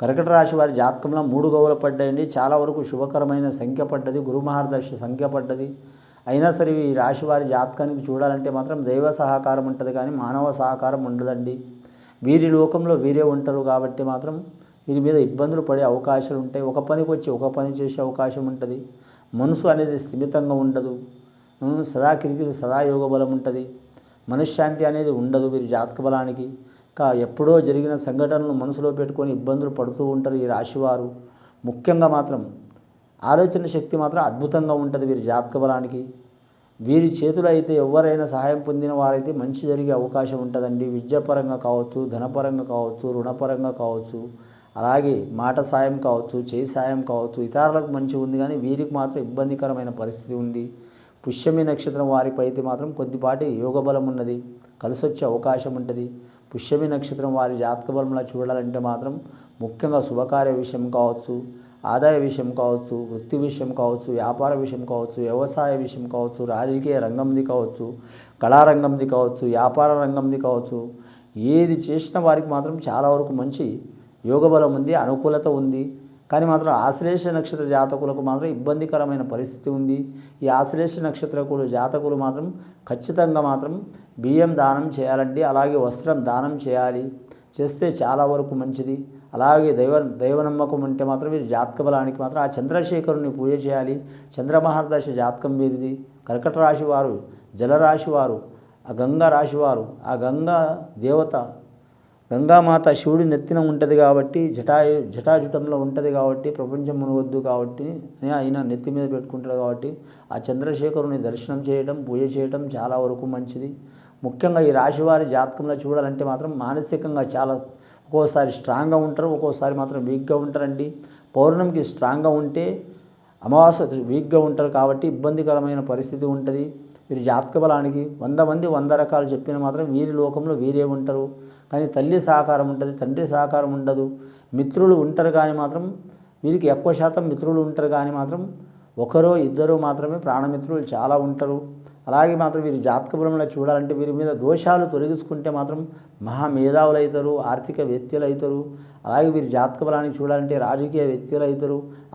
కర్కట రాశి వారి జాతకంలో మూడు గౌరవ పడ్డాయండి. చాలా వరకు శుభకరమైన సంఖ్య పడ్డది. గురుమహారదర్శి సంఖ్య పడ్డది. అయినా సరే ఈ రాశి వారి జాతకానికి చూడాలంటే మాత్రం దైవ సహకారం ఉంటుంది కానీ మానవ సహకారం ఉండదండి. వీరి లోకంలో వీరే ఉంటారు కాబట్టి మాత్రం వీరి మీద ఇబ్బందులు పడే అవకాశాలు ఉంటాయి. ఒక పనికి వచ్చి ఒక పని చేసే అవకాశం ఉంటుంది. మనసు అనేది స్థిమితంగా ఉండదు. సదా కిరికిరి సదా యోగ బలం ఉంటుంది. మనశ్శాంతి అనేది ఉండదు వీరి జాతక బలానికి. ఇంకా ఎప్పుడో జరిగిన సంఘటనలు మనసులో పెట్టుకొని ఇబ్బందులు పడుతూ ఉంటారు ఈ రాశివారు. ముఖ్యంగా మాత్రం ఆలోచన శక్తి మాత్రం అద్భుతంగా ఉంటుంది వీరి జాతక బలానికి వీరి చేతులు అయితే ఎవరైనా సహాయం పొందిన వారైతే మంచి జరిగే అవకాశం ఉంటుందండి. విద్యాపరంగా కావచ్చు ధనపరంగా కావచ్చు రుణపరంగా కావచ్చు అలాగే మాట సాయం కావచ్చు చేయి సాయం కావచ్చు ఇతరులకు మంచి ఉంది కానీ వీరికి మాత్రం ఇబ్బందికరమైన పరిస్థితి ఉంది. పుష్యమి నక్షత్రం వారిపై అయితే మాత్రం కొద్దిపాటి యోగ బలం ఉన్నది. కలిసొచ్చే అవకాశం ఉంటుంది. పుష్యమి నక్షత్రం వారి జాతక బలంలో చూడాలంటే మాత్రం ముఖ్యంగా శుభకార్య విషయం కావచ్చు ఆదాయ విషయం కావచ్చు వృత్తి విషయం కావచ్చు వ్యాపార విషయం కావచ్చు వ్యవసాయ విషయం కావచ్చు రాజకీయ రంగంది కావచ్చు కళారంగంది కావచ్చు వ్యాపార రంగంది కావచ్చు. ఏది చేసిన వారికి మాత్రం చాలా వరకు మంచి యోగబలం ఉంది అనుకూలత ఉంది. కానీ మాత్రం ఆశ్లేష నక్షత్ర జాతకులకు మాత్రం ఇబ్బందికరమైన పరిస్థితి ఉంది. ఈ ఆశ్లేష నక్షత్రకులు జాతకులు మాత్రం ఖచ్చితంగా మాత్రం బియ్యం దానం చేయాలండి అలాగే వస్త్రం దానం చేయాలి. చేస్తే చాలా వరకు మంచిది. అలాగే దైవ దైవ నమ్మకం ఉంటే మాత్రం మీరు జాతక బలానికి మాత్రం ఆ చంద్రశేఖరుని పూజ చేయాలి. చంద్రమహారదశ జాతకం వీరిది. కర్కట రాశి వారు జలరాశి వారు ఆ గంగా రాశివారు ఆ గంగా దేవత గంగామాత శివుడి నెత్తిన ఉంటుంది కాబట్టి జటాయు జటాజుటంలో ఉంటుంది కాబట్టి ప్రపంచం మునగొద్దు కాబట్టి అని ఆయన నెత్తి మీద పెట్టుకుంటాడు కాబట్టి ఆ చంద్రశేఖరుని దర్శనం చేయడం పూజ చేయడం చాలా వరకు మంచిది. ముఖ్యంగా ఈ రాశివారి జాతకంలో చూడాలంటే మాత్రం మానసికంగా చాలా ఒక్కోసారి స్ట్రాంగ్గా ఉంటారు ఒక్కోసారి మాత్రం వీక్గా ఉంటారండి. పౌర్ణమికి స్ట్రాంగ్గా ఉంటే అమావాస్య వీక్గా ఉంటారు కాబట్టి ఇబ్బందికరమైన పరిస్థితి ఉంటుంది. వీరి జాతక బలానికి వంద మంది వంద రకాలు చెప్పిన మాత్రం వీరి లోకంలో వీరే ఉంటారు. కానీ తల్లి సహకారం ఉంటుంది తండ్రి సహకారం ఉండదు. మిత్రులు ఉంటారు కానీ మాత్రం వీరికి ఎక్కువ శాతం మిత్రులు ఉంటారు కానీ మాత్రం ఒకరో ఇద్దరు మాత్రమే ప్రాణమిత్రులు చాలా ఉంటారు. అలాగే మాత్రం వీరి జాతక బలంలో చూడాలంటే వీరి మీద దోషాలు తొలగించుకుంటే మాత్రం మహా మేధావులు అవుతారు ఆర్థిక వ్యక్తులు అవుతారు అలాగే వీరి జాతక బలానికి చూడాలంటే రాజకీయ వ్యక్తులు అవుతారు